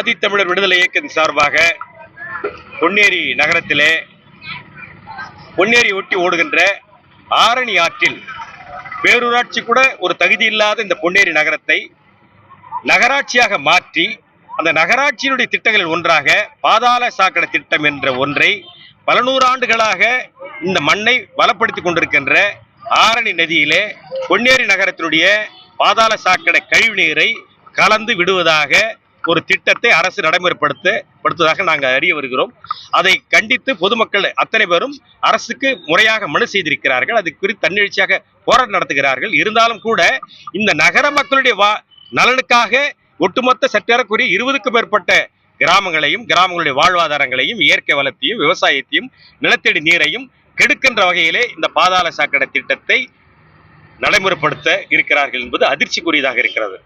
ஆதித்தமிழர் விடுதலை இயக்கத்தின் சார்பாக பொன்னேரி நகரத்திலே பொன்னேரி ஒட்டி ஓடுகின்ற ஆரணி ஆற்றில் பேரூராட்சி கூட ஒரு தகுதி இல்லாத இந்த பொன்னேரி நகரத்தை நகராட்சியாக மாற்றி அந்த நகராட்சியினுடைய திட்டங்களில் ஒன்றாக பாதாள சாக்கடை திட்டம் என்ற ஒன்றை பல நூறு ஆண்டுகளாக இந்த மண்ணை பலப்படுத்தி கொண்டிருக்கின்ற ஆரணி நதியிலே பொன்னேரி நகரத்தினுடைய பாதாள சாக்கடை கழிவு நீரை கலந்து விடுவதாக ஒரு திட்டத்தை அரசு நடைமுறைப்படுத்த நாங்கள் அறிய வருகிறோம். அதை கண்டித்து பொதுமக்கள் அத்தனை பேரும் அரசுக்கு முறையாக மனு செய்திருக்கிறார்கள். அது குறித்து தன்னெழுச்சியாக போராட்டம் நடத்துகிறார்கள். இருந்தாலும் கூட இந்த நகர மக்களுடைய வா நலனுக்காக ஒட்டுமொத்த சற்றேறக்குரிய இருபதுக்கும் மேற்பட்ட கிராமங்களையும் கிராமங்களுடைய வாழ்வாதாரங்களையும் இயற்கை வளத்தையும் விவசாயத்தையும் நிலத்தடி நீரையும் கெடுக்கின்ற வகையிலே இந்த பாதாள சாக்கடை திட்டத்தை நடைமுறைப்படுத்த இருக்கிறார்கள் என்பது அதிர்ச்சிக்குரியதாக இருக்கிறது.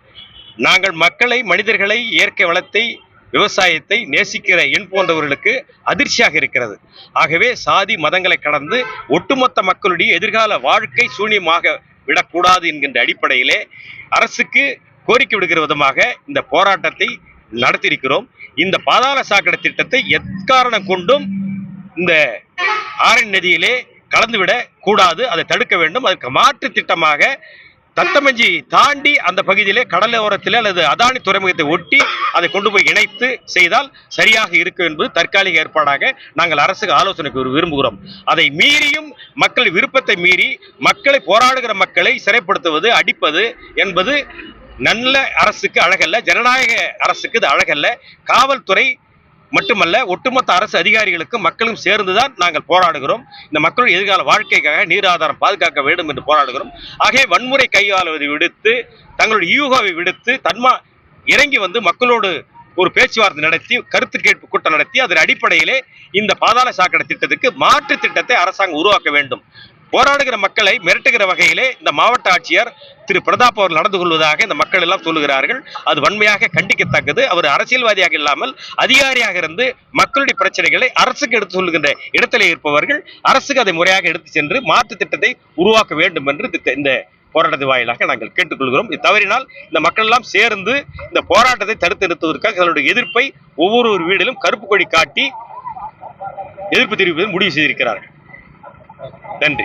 நாங்கள் மக்களை மனிதர்களை இயற்கை வளத்தை விவசாயத்தை நேசிக்கிற எண் போன்றவர்களுக்கு அதிர்ச்சியாக இருக்கிறது. ஆகவே சாதி மதங்களை கடந்து ஒட்டுமொத்த மக்களுடைய எதிர்கால வாழ்க்கை சூன்யமாக விடக்கூடாது என்கின்ற அடிப்படையிலே அரசுக்கு கோரிக்கை விடுகிற விதமாக இந்த போராட்டத்தை நடத்தியிருக்கிறோம். இந்த பாதாள சாக்கடை திட்டத்தை எக்காரணம் கொண்டும் இந்த ஆரண் நதியிலே கலந்துவிடக் கூடாது அதை தடுக்க வேண்டும். அதற்கு மாற்று திட்டமாக தத்தமஞ்சி தாண்டி அந்த பகுதியிலே கடலோரத்தில் அல்லது அதானி துறைமுகத்தை ஒட்டி அதை கொண்டு போய் இணைத்து செய்தால் சரியாக இருக்கும் என்பது தற்காலிக ஏற்பாடாக நாங்கள் அரசுக்கு ஆலோசனைக்கு விரும்புகிறோம். அதை மீறியும் மக்கள் விருப்பத்தை மீறி மக்களை போராடுகிற மக்களை சிறைப்படுத்துவது அடிப்பது என்பது நல்ல அரசுக்கு அழகல்ல ஜனநாயக அரசுக்கு இது அழகல்ல. காவல்துறை மட்டுமல்ல ஒட்டுமொத்த அரசு அதிகாரிகளுக்கும் மக்களும் சேர்ந்துதான் நாங்கள் போராடுகிறோம். இந்த மக்களுடைய எதிர்கால வாழ்க்கைக்காக நீர் ஆதாரம் பாதுகாக்க வேண்டும் என்று போராடுகிறோம். ஆகவே வன்முறை கையாளுவதை விடுத்து தங்களுடைய யூகாவை விடுத்து தன்மா இறங்கி வந்து மக்களோடு ஒரு பேச்சுவார்த்தை நடத்தி கருத்து கேட்பு கூட்டம் நடத்தி அதன் அடிப்படையிலே இந்த பாதாள சாக்கடை திட்டத்துக்கு மாற்று திட்டத்தை அரசாங்கம் உருவாக்க வேண்டும். போராடுகிற மக்களை மிரட்டுகிற வகையிலே இந்த மாவட்ட ஆட்சியர் திரு பிரதாப் அவர் நடந்து கொள்வதாக இந்த மக்கள் எல்லாம் சொல்லுகிறார்கள். அது வன்மையாக கண்டிக்கத்தக்கது. அவர் அரசியல்வாதியாக இல்லாமல் அதிகாரியாக இருந்து மக்களுடைய பிரச்சனைகளை அரசுக்கு எடுத்து சொல்லுகின்ற இடத்திலே இருப்பவர்கள் அரசுக்கு அதை முறையாக எடுத்து சென்று மாற்று திட்டத்தை உருவாக்க வேண்டும் என்று திட்ட- இந்த போராட்டத்தின் வாயிலாக நாங்கள் கேட்டுக்கொள்கிறோம். இது தவறினால் இந்த மக்கள் எல்லாம் சேர்ந்து இந்த போராட்டத்தை தடுத்து நிறுத்துவதற்காக தங்களுடைய எதிர்ப்பை ஒவ்வொரு ஒரு வீடிலும் கருப்பு கொடி காட்டி எதிர்ப்பு தெரிவிப்பதை முடிவு செய்திருக்கிறார்கள். நன்றி.